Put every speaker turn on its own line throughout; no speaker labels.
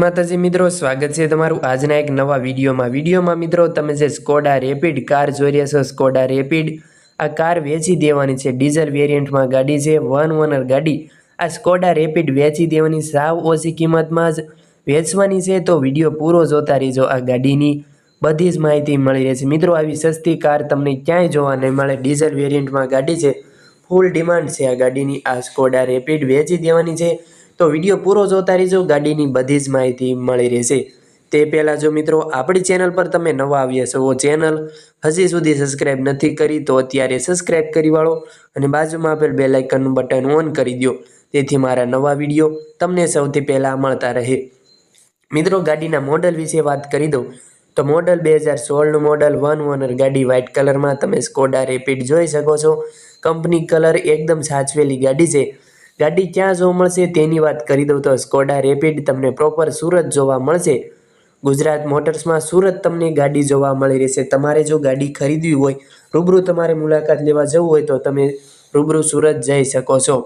માતાજી મિત્રો, સ્વાગત છે તમારું આજના એક નવા વિડીયોમાં. વિડીયોમાં મિત્રો, તમે જે સ્કોડા રેપિડ કાર જોઈ રહ્યા છો સ્કોડા રેપિડ આ કાર વેચી દેવાની છે. ડીઝલ વેરિયન્ટમાં ગાડી છે વન ઓનર ગાડી. આ સ્કોડા રેપિડ વેચી દેવાની, સાવ ઓછી કિંમતમાં જ વેચવાની છે. તો વીડિયો પૂરો જોતા રહેજો આ ગાડીની. બધી જ માહિતી મળી રહેશે. મિત્રો, આવી સસ્તી કાર તમને ક્યાંય જોવા નહીં મળે. ડીઝલ વેરિયન્ટમાં ગાડી છે. ફૂલ ડિમાન્ડ છે આ ગાડીની. આ સ્કોડા રેપિડ વેચી દેવાની છે. તો વીડિયો પૂરો જોતા રહેજો, ગાડીની બધી જ માહિતી મળી રહેશે. તે પહેલાં જો મિત્રો, આપણી ચેનલ પર તમે નવા આવ્યા છો ચેનલ હજી સુધી સબસ્ક્રાઈબ નથી કરી, તો અત્યારે સબસ્ક્રાઈબ કરી વાળો અને બાજુમાં આપેલ બે લાઇકનનું બટન ઓન કરી દો તેથી મારા નવા વીડિયો તમને સૌથી પહેલાં મળતા રહે. મિત્રો, ગાડીના મોડલ વિશે વાત કરી દઉં. તો મોડલ બે હજાર સોળનું મોડલ વન ઓનર ગાડી વ્હાઇટ કલરમાં, તમે સ્કોડા રેપિડ જોઈ શકો છો. કંપની કલર એકદમ સાચવેલી ગાડી છે. ગાડી ક્યાં જોવા મળશે તેની વાત કરી દઉં તો સ્કોડા રેપિડ તમને પ્રોપર સુરત જોવા મળશે. ગુજરાત મોટર્સમાં સુરત તમને ગાડી જોવા મળી રહેશે. તમારે જો ગાડી ખરીદવી હોય, રૂબરૂ તમારે મુલાકાત લેવા જવું હોય તો તમે રૂબરૂ સુરત જઈ શકો છો.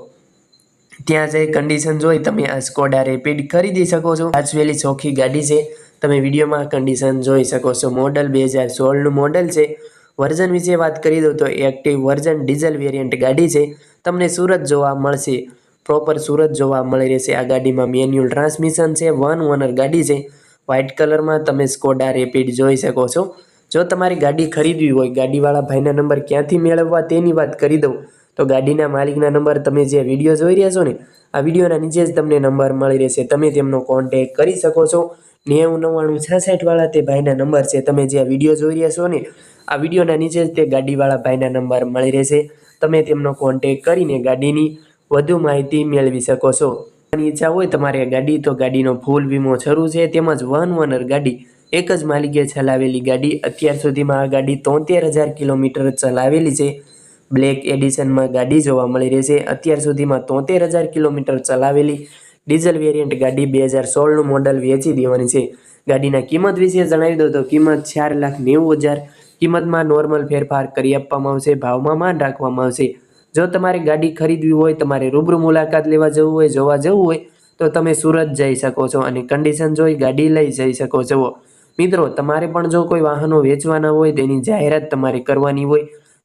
ત્યાં જઈ કન્ડિશન જોઈ તમે આ સ્કોડા રેપિડ ખરીદી શકો છો. સાચવેલી ચોખ્ખી ગાડી છે. તમે વિડીયોમાં કન્ડિશન જોઈ શકો છો. મોડલ બે હજાર સોળનું મોડલ છે. વર્ઝન વિશે વાત કરી દઉં તો એક્ટિવ વર્ઝન ડીઝલ વેરિયન્ટ ગાડી છે. તમને સુરત જોવા મળશે. પ્રોપર સુરત જોવા મળી રહેશે. આ ગાડીમાં મેન્યુઅલ ટ્રાન્સમિશન છે. વન ઓનર ગાડી છે. વ્હાઇટ કલરમાં તમે સ્કોડા રેપિડ જોઈ શકો છો. જો તમારી ગાડી ખરીદવી હોય, ગાડીવાળા ભાઈના નંબર ક્યાંથી મેળવવા તેની વાત કરી દઉં. તો ગાડીના માલિકના નંબર તમે જે વીડિયો જોઈ રહ્યા છો ને, આ વિડીયોના નીચે જ તમને નંબર મળી રહેશે. તમે તેમનો કોન્ટેક કરી શકો છો. નેવું નવ્વાણું છાસઠવાળા તે ભાઈના નંબર છે. તમે જે આ વીડિયો જોઈ રહ્યા છો ને, આ વિડીયોના નીચે જ તે ગાડીવાળા ભાઈના નંબર મળી રહેશે. તમે તેમનો કોન્ટેક કરીને ગાડીની વધુ માહિતી મેળવી શકો છો. ઈચ્છા હોય તમારે ગાડી, તો ગાડીનો ફૂલ વીમો શરૂ છે. તેમજ વન ઓનર ગાડી, એક જ માલિકે ચલાવેલી ગાડી. અત્યાર સુધીમાં આ ગાડી તોતેર હજાર કિલોમીટર ચલાવેલી છે. બ્લેક એડિશનમાં ગાડી જોવા મળી રહેશે અત્યાર સુધીમાં તોતેર હજાર કિલોમીટર ચલાવેલી ડીઝલ વેરિયન્ટ ગાડી બે હજાર સોળનું મોડલ વેચી દેવાની છે. ગાડીના કિંમત વિશે જણાવી દો તો કિંમત ચાર લાખ નેવું હજાર કિંમતમાં નોર્મલ ફેરફાર કરી આપવામાં આવશે, ભાવમાં માન રાખવામાં આવશે. જો તમારે ગાડી ખરીદવી હોય, તમારે રૂબરૂ મુલાકાત લેવા જવું હોય, જોવા જવું હોય, તો તમે સુરત જઈ શકો છો અને કન્ડિશન જોઈ ગાડી લઈ જઈ શકો છો. મિત્રો, તમારે પણ જો કોઈ વાહનો વેચવાના હોય, તેની જાહેરાત તમારે કરવાની હોય